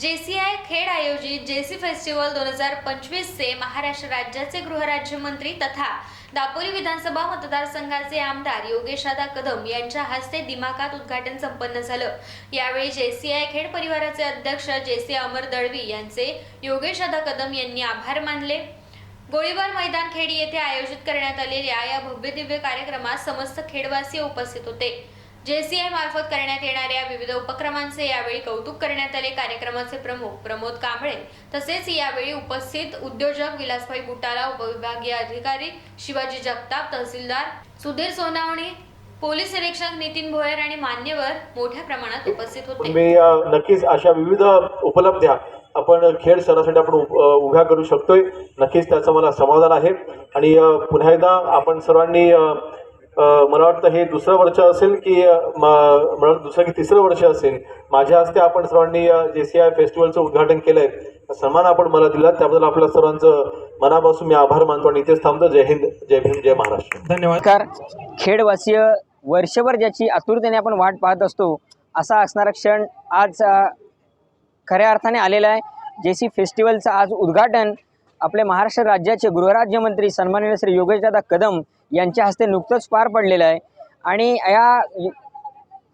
JCI Khed आयोजित JC festival दोन हजार पंचवीसचे महाराष्ट्र राज्याचे गृहराज्यमंत्री तथा दापोली विधानसभा मतदारसंघाचे आमदार योगेशादा कदम यांच्या हस्ते दिमाकात उद्घाटन संपन्न झालं. यावेळी जेसीआय खेड परिवाराचे अध्यक्ष जेसी अमर दळवी यांचे योगेशादा कदम यांनी आभार मानले. गोळीबार मैदान खेड येथे आयोजित करण्यात आलेल्या या भव्य दिव्य कार्यक्रमात समस्त खेडवासी उपस्थित होते. जेसीआय मार्फत करण्यात येणाऱ्या विविध उपक्रमांचे यावेळी कौतुक करण्यात आले. कार्यक्रमाचे प्रमुख प्रमोद कांबळे तसेच यावेळी उपस्थित उद्योजक विलासभाई बुटाला उपविभागीय अधिकारी शिवाजी जगताप तहसीलदार सुधीर सोनावणे पोलीस निरीक्षक नितीन भोयर आणि मान्यवर मोठ्या प्रमाणात उपस्थित होते. मी नक्कीच अशा विविध उपलब्ध्या आपण खेळ सणासाठी आपण उभ्या करू शकतोय. नक्कीच त्याचं मला समाधान आहे. आणि पुन्हा एकदा आपण सर्वांनी मला वाटतं हे दुसरं वर्ष असेल की मला वाटतं दुसरं की तिसरं वर्ष असेल. माझ्या हस्ते आपण सर्वांनी जे सी आय फेस्टिवलचं उद्घाटन केलं आहे सन्मान आपण मला दिला. त्याबद्दल आपल्या सर्वांचं मनापासून मी आभार मानतो आणि इथेच थांबतो. जय हिंद जय भीम जय महाराष्ट्र. धन्यवाद. खेडवासीय वर्षभर ज्याची आतुरतेने आपण वाट पाहत असतो असा असणारा क्षण आज खऱ्या अर्थाने आलेला आहे. जे सी फेस्टिवलचं आज उद्घाटन आपले महाराष्ट्र राज्याचे गृहराज्यमंत्री सन्माननीय श्री योगेशदादा कदम यांच्या हस्ते नुकतंच पार पडलेलं आहे. आणि या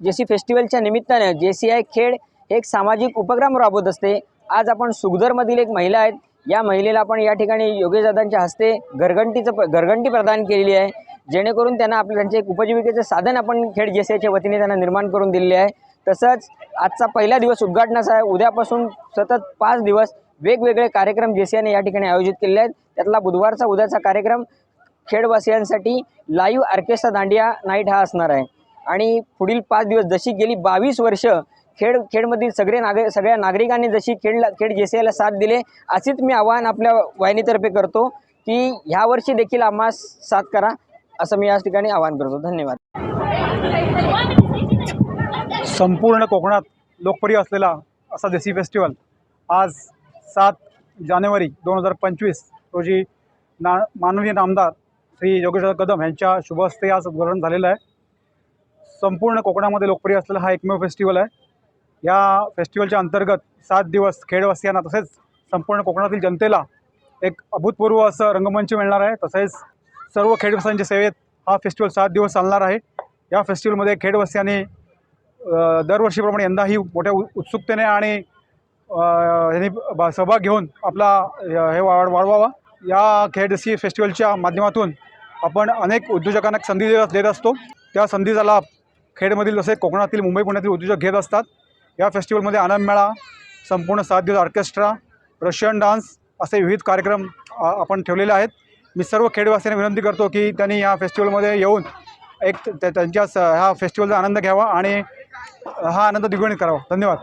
जे सी फेस्टिवलच्या निमित्तानं जे सी आय खेड हे एक सामाजिक उपक्रम राबवत असते. आज आपण सुखदरमधील एक महिला आहेत. या महिलेला आपण या ठिकाणी योगेशदादांच्या हस्ते घरघंटीचं प- घरघंटी प्रदान केलेली आहे. जेणेकरून त्यांना आपलं त्यांचे एक उपजीविकेचं साधन आपण खेड जे सी आयच्या वतीने त्यांना निर्माण करून दिलेले आहे. तसंच आजचा पहिला दिवस उद्घाटनाचा आहे. उद्यापासून सतत पाच दिवस वेगवेगळे कार्यक्रम जे सी आयने या ठिकाणी आयोजित केलेले आहेत. त्यातला बुधवारचा उद्याचा कार्यक्रम खेडवासियांसाठी लाईव्ह आर्केस्ट्रा दांडिया नाईट हा असणार आहे. आणि पुढील पाच दिवस जशी गेली बावीस वर्ष खेड खेडमधील सगळे नागरिक सगळ्या नागरिकांनी जशी खेडला खेड जे सी आयला साथ दिले असेच मी आवाहन आपल्या वाहिनीतर्फे करतो की ह्या वर्षी देखील आम्हा साथ करा असं मी याच ठिकाणी आवाहन करतो. धन्यवाद. संपूर्ण कोकणात लोकप्रिय असलेला असा देसी फेस्टिवल आज सात जानेवारी दोन हजार पंचवीस रोजी ना माननीय नामदार श्री योगेश्वर कदम यांच्या शुभ हस्ते आज उद्घाटन झालेलं आहे. संपूर्ण कोकणामध्ये लोकप्रिय असलेला हा एकमेव फेस्टिवल आहे. या फेस्टिवलच्या अंतर्गत सात दिवस खेडवासियांना तसेच संपूर्ण कोकणातील जनतेला एक अभूतपूर्व असं रंगमंच मिळणार आहे. तसेच सर्व खेडवासियांच्या सेवेत हा फेस्टिवल सात दिवस चालणार आहे. या फेस्टिवलमध्ये खेडवासियांनी दरवर्षीप्रमाणे यंदाही मोठ्या उ- उत्सुकतेने आणि यांनी सहभाग घेऊन आपला हे वाढ वाढवावा. या खेडसी फेस्टिवलच्या माध्यमातून आपण अनेक उद्योजकांना संधी देत असतो. त्या संधीचा लाभ खेडमधील जसे कोकणातील मुंबई पुण्यातील उद्योजक घेत असतात. या फेस्टिवलमध्ये आनंद मेळा संपूर्ण सात दिवस ऑर्केस्ट्रा रशियन डान्स असे विविध कार्यक्रम आपण ठेवलेले आहेत. मी सर्व खेडवासियांना विनंती करतो की त्यांनी या फेस्टिवलमध्ये येऊन एक त्या- त्यांच्या स- ह्या फेस्टिवलचा आनंद घ्यावा आणि हा आनंद द्विगुणित करावा. धन्यवाद.